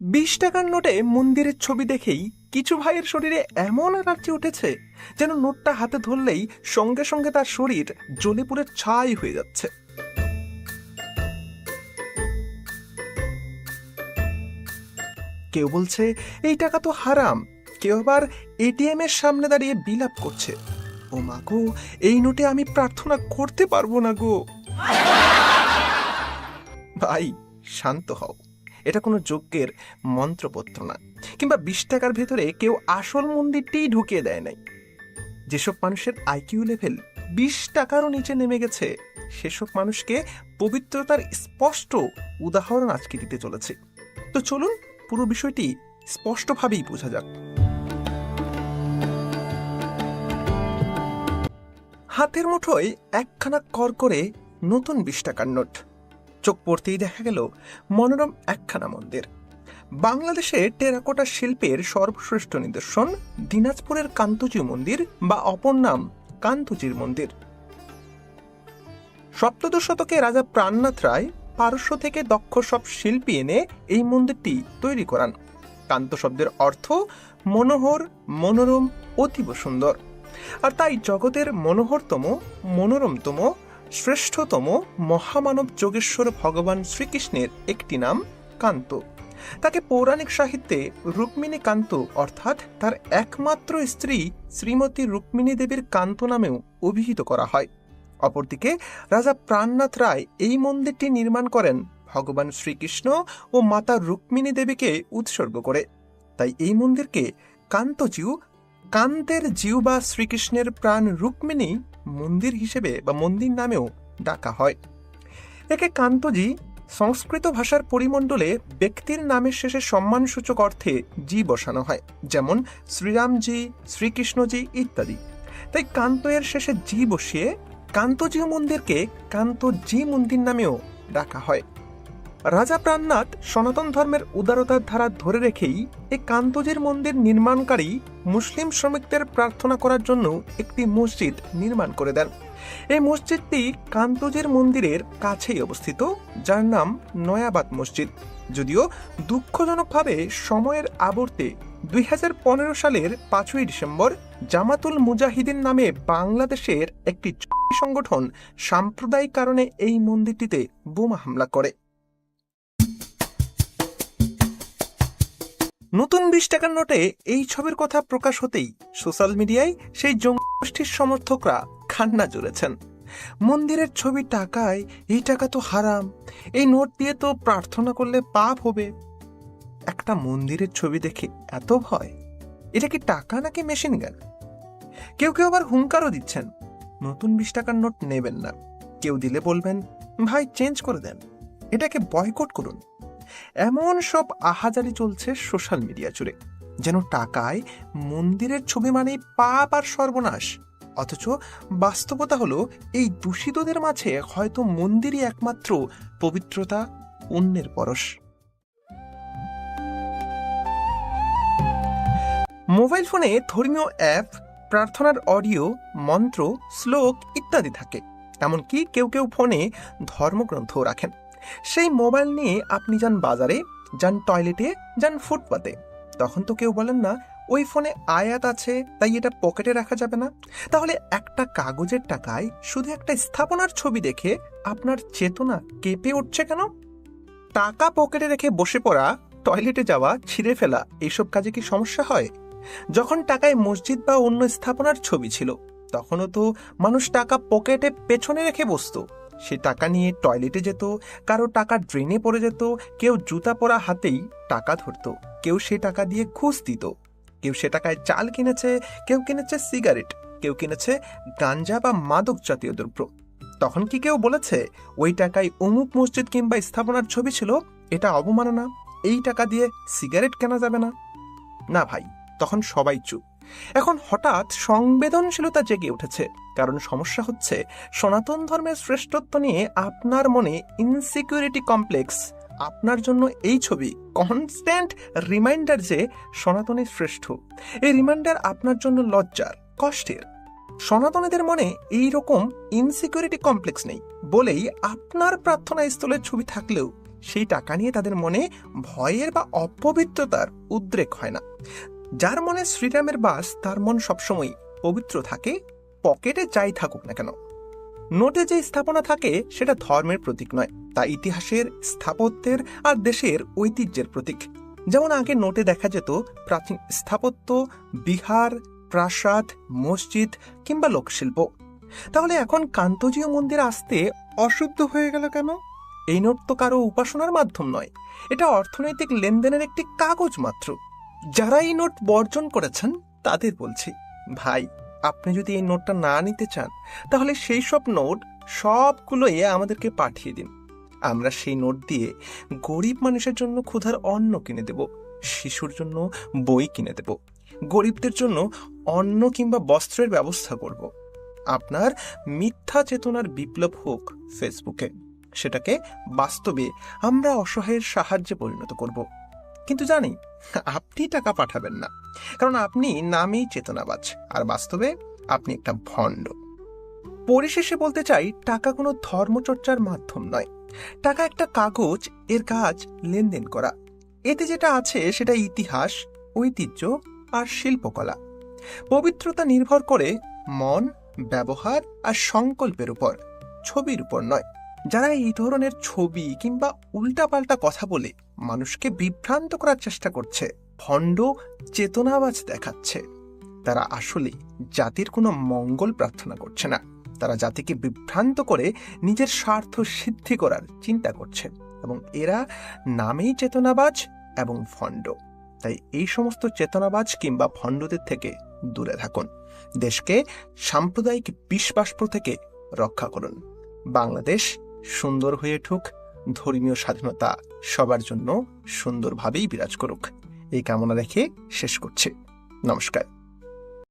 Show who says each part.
Speaker 1: বিশ টাকার নোটে মন্দিরের ছবি দেখেই কিছু ভাইয়ের শরীরে এমন এনার্জি উঠেছে যেন নোটটা হাতে ধরলেই সঙ্গে সঙ্গে তার শরীর জ্বলে ছাই হয়ে যাচ্ছে। কেউ বলছে, এই টাকা তো হারাম। কেউ আবার এটিএম এর সামনে দাঁড়িয়ে বিলাপ করছে। ও মা গো, এই নোটে আমি প্রার্থনা করতে পারব না গো। ভাই, শান্ত হও। এটা কোনো যজ্ঞের মন্ত্রপত্র না। কিংবা বিশ টাকার ভেতরে কেউ আসল মন্দিরটিই ঢুকিয়ে দেয় নাই। যেসব মানুষের আইকিউ লেভেল বিশ টাকারও নিচে নেমে গেছে, সেসব মানুষকে পবিত্রতার স্পষ্ট উদাহরণ আজকে দিতে চলেছে। তো চলুন পুরো বিষয়টি স্পষ্টভাবেই বোঝা যাক। হাতের মুঠোয় একখানা কর করে নতুন বিশ টাকার নোট। চোখ পড়তেই দেখা গেল মনোরম একখানা মন্দির। বাংলাদেশে টেরাকোটা শিল্পের সর্বশ্রেষ্ঠ নিদর্শন দিনাজপুরের কান্তজি মন্দির বা অপর নাম কান্তজির মন্দির। সপ্তদশ শতকে রাজা প্রাণনাথ রায় পারস্য থেকে দক্ষ সব শিল্পী এনে এই মন্দিরটি তৈরি করান। কান্ত শব্দের অর্থ মনোহর, মনোরম, অতীব সুন্দর। আর তাই জগতের মনোহরতম, মনোরমতম শ্রেষ্ঠতম মহামানব যোগেশ্বর ভগবান শ্রীকৃষ্ণের একটি নাম কান্ত। তাকে পৌরাণিক সাহিত্যে রুক্মিণী কান্ত অর্থাৎ তার একমাত্র স্ত্রী শ্রীমতী রুক্মিণী দেবীর কান্ত নামেও অভিহিত করা হয়। অপরদিকে রাজা প্রাণনাথ রায় এই মন্দিরটি নির্মাণ করেন ভগবান শ্রীকৃষ্ণ ও মাতা রুক্মিণী দেবীকে উৎসর্গ করে। তাই এই মন্দিরকে কান্তজিউ কান্তের জিউ বা শ্রীকৃষ্ণের প্রাণ রুক্মিণী মন্দির হিসেবে বা মন্দির নামেও ডাকা হয়। একে কান্তজি সংস্কৃত ভাষার পরিমণ্ডলে ব্যক্তির নামের শেষে সম্মানসূচক অর্থে জি বসানো হয়, যেমন শ্রীরামজি, শ্রীকৃষ্ণজি ইত্যাদি। তাই কান্ত এর শেষে জি বসিয়ে কান্তজি মন্দিরকে কান্তজি মন্দির নামেও ডাকা হয়। রাজা প্রাণনাথ সনাতন ধর্মের উদারতার ধারা ধরে রেখেই এই কান্তজির মন্দির নির্মাণকারী মুসলিম শ্রমিকদের প্রার্থনা করার জন্য একটি মসজিদ নির্মাণ করে দেন। এই মসজিদটি কান্তজির মন্দিরের কাছেই অবস্থিত, যার নাম নয়াবাদ মসজিদ। যদিও দুঃখজনকভাবে সময়ের আবর্তে দুই হাজার পনেরো সালের পাঁচই ডিসেম্বর জামাতুল মুজাহিদিন নামে বাংলাদেশের একটি সংগঠন সাম্প্রদায়িক কারণে এই মন্দিরটিতে বোমা হামলা করে। নতুন বিশ টাকার নোটে এই ছবির কথা প্রকাশ হতেই সোশ্যাল মিডিয়ায় সেই জঙ্গি গোষ্ঠীর সমর্থকরা খান্না জুড়েছেন। মন্দিরের ছবি টাকায়, এই টাকা তো হারাম, এই নোট দিয়ে তো প্রার্থনা করলে পাপ হবে। একটা মন্দিরের ছবি দেখে এত ভয়, এটা কি টাকা নাকি মেশিন গান? কেউ কেউ আবার হুঙ্কারও দিচ্ছেন, নতুন বিশ টাকার নোট নেবেন না, কেউ দিলে বলবেন, ভাই, চেঞ্জ করে দেন, এটাকে বয়কট করুন। এমন সব আহাজারি চলছে সোশ্যাল মিডিয়া জুড়ে, যেন টাকায় মন্দিরের ছবি মানেই পাপ আর সর্বনাশ। অথচ বাস্তবতা হলো, এই দূষিতদের মাঝে হয়তো মন্দিরই একমাত্র পবিত্রতা, অন্যের পরশ। মোবাইল ফোনে ধর্মীয় অ্যাপ, প্রার্থনার অডিও, মন্ত্র, শ্লোক ইত্যাদি থাকে। এমনকি কেউ কেউ ফোনে ধর্মগ্রন্থও রাখেন। সেই মোবাইল নিয়ে আপনি যান বাজারে, যান টয়লেটে, যান ফুটপাতে। তখন তো কেউ বলেন না, ওই ফোনে আয়াত আছে, তাই এটা পকেটে রাখা যাবে না। তাহলে একটা কাগজের টাকায় শুধু একটা স্থাপনার ছবি দেখে আপনার চেতনা কেঁপে উঠছে কেন? টাকা পকেটে রেখে বসে পড়া, টয়লেটে যাওয়া, ছিঁড়ে ফেলা এইসব কাজে কি সমস্যা হয়? যখন টাকায় মসজিদ বা অন্য স্থাপনার ছবি ছিল, তখনও তো মানুষ টাকা পকেটে পেছনে রেখে বসতো। সে টাকা নিয়ে টয়লেটে যেত, কারও টাকা ড্রেনে পড়ে যেত, কেউ জুতা পরা হাতেই টাকা ধরতো, কেউ সে টাকা দিয়ে ঘুষ দিত, কেউ সে টাকায় চাল কিনেছে, কেউ কিনেছে সিগারেট, কেউ কিনেছে গাঞ্জা বা মাদক জাতীয় দ্রব্য। তখন কি কেউ বলেছে, ওই টাকায় অমুক মসজিদ কিংবা স্থাপনার ছবি ছিল, এটা অবমাননা, এই টাকা দিয়ে সিগারেট কেনা যাবে না? না ভাই, তখন সবাই চুপ। এখন হঠাৎ সংবেদনশীলতা জেগে উঠেছে, কারণ সমস্যা হচ্ছে সনাতন ধর্মের শ্রেষ্ঠত্ব নিয়ে আপনার মনে ইনসিকিউরিটি কমপ্লেক্স আপনার জন্য এই ছবি কনস্ট্যান্ট রিমাইন্ডার যে সনাতনী শ্রেষ্ঠ। এই রিমাইন্ডার আপনার জন্য লজ্জার, কষ্টের। সনাতনীদের মনে এই রকম ইনসিকিউরিটি কমপ্লেক্স নেই, বলেই আপনার প্রার্থনা স্থলের ছবি থাকলেও সেই টাকা নিয়ে তাদের মনে ভয়ের বা অপবিত্রতার উদ্রেক হয় না। যার মনে শ্রীরামের বাস, তার মন সবসময় পবিত্র থাকে, পকেটে যাই থাকুক না কেন। নোটে যে স্থাপনা থাকে, সেটা ধর্মের প্রতীক নয়, তা ইতিহাসের, স্থাপত্যের আর দেশের ঐতিহ্যের প্রতীক। যেমন আগে নোটে দেখা যেত, প্রাচীন স্থাপত্য, বিহার, প্রাসাদ, মসজিদ কিংবা লোকশিল্প। তাহলে এখন কান্তজীয় মন্দির আসতে অশুদ্ধ হয়ে গেল কেন? এই নোট তো কারও উপাসনার মাধ্যম নয়, এটা অর্থনৈতিক লেনদেনের একটি কাগজ মাত্র। যারা এই নোট বর্জন করেছেন, তাদের বলছি, ভাই, আপনি যদি এই নোটটা না নিতে চান, তাহলে সেই সব নোট সবগুলোই আমাদেরকে পাঠিয়ে দিন। আমরা সেই নোট দিয়ে গরিব মানুষের জন্য ক্ষুধার অন্ন কিনে দেব, শিশুর জন্য বই কিনে দেব, গরিবদের জন্য অন্ন কিংবা বস্ত্রের ব্যবস্থা করব। আপনার মিথ্যা চেতনার বিপ্লব হোক ফেসবুকে, সেটাকে বাস্তবে আমরা অসহায়ের সাহায্যে পরিণত করব। কিন্তু জানি, আপনি টাকা পাঠাবেন না। কারণ আপনি নামেই চেতনাবাজ, আর বাস্তবে আপনি একটা ভণ্ড। পরিশেষে বলতে চাই, টাকা কোনো ধর্মচর্চার মাধ্যম নয়। টাকা একটা কাগজ, এর কাজ লেনদেন করা। এতে যেটা আছে সেটা ইতিহাস, ঐতিহ্য, আর শিল্পকলা। পবিত্রতা নির্ভর করে মন, ব্যবহার, আর সংকল্পের উপর, ছবির উপর নয়। যারা এই ধরনের ছবি কিংবা উল্টাপাল্টা কথা বলে মানুষকে বিভ্রান্ত করার চেষ্টা করছে, ভণ্ড চেতনাবাজ দেখাচ্ছে। তারা আসলে জাতির কোনো মঙ্গল প্রার্থনা করছে না। তারা জাতিকে বিভ্রান্ত করে নিজের স্বার্থ সিদ্ধি করার চিন্তা করছে এবং এরা নামেই চেতনাবাজ এবং ভণ্ড। তাই এই সমস্ত চেতনাবাজ কিংবা ভণ্ডদের থেকে দূরে থাকুন। দেশকে সাম্প্রদায়িক বিশ্বাসপ্র থেকে রক্ষা করুন। বাংলাদেশ সুন্দর হয়ে উঠুক। ধর্মীয় স্বাধীনতা সবার জন্য সুন্দরভাবেই বিরাজ করুক। এই কামনা রেখে শেষ করছে। নমস্কার।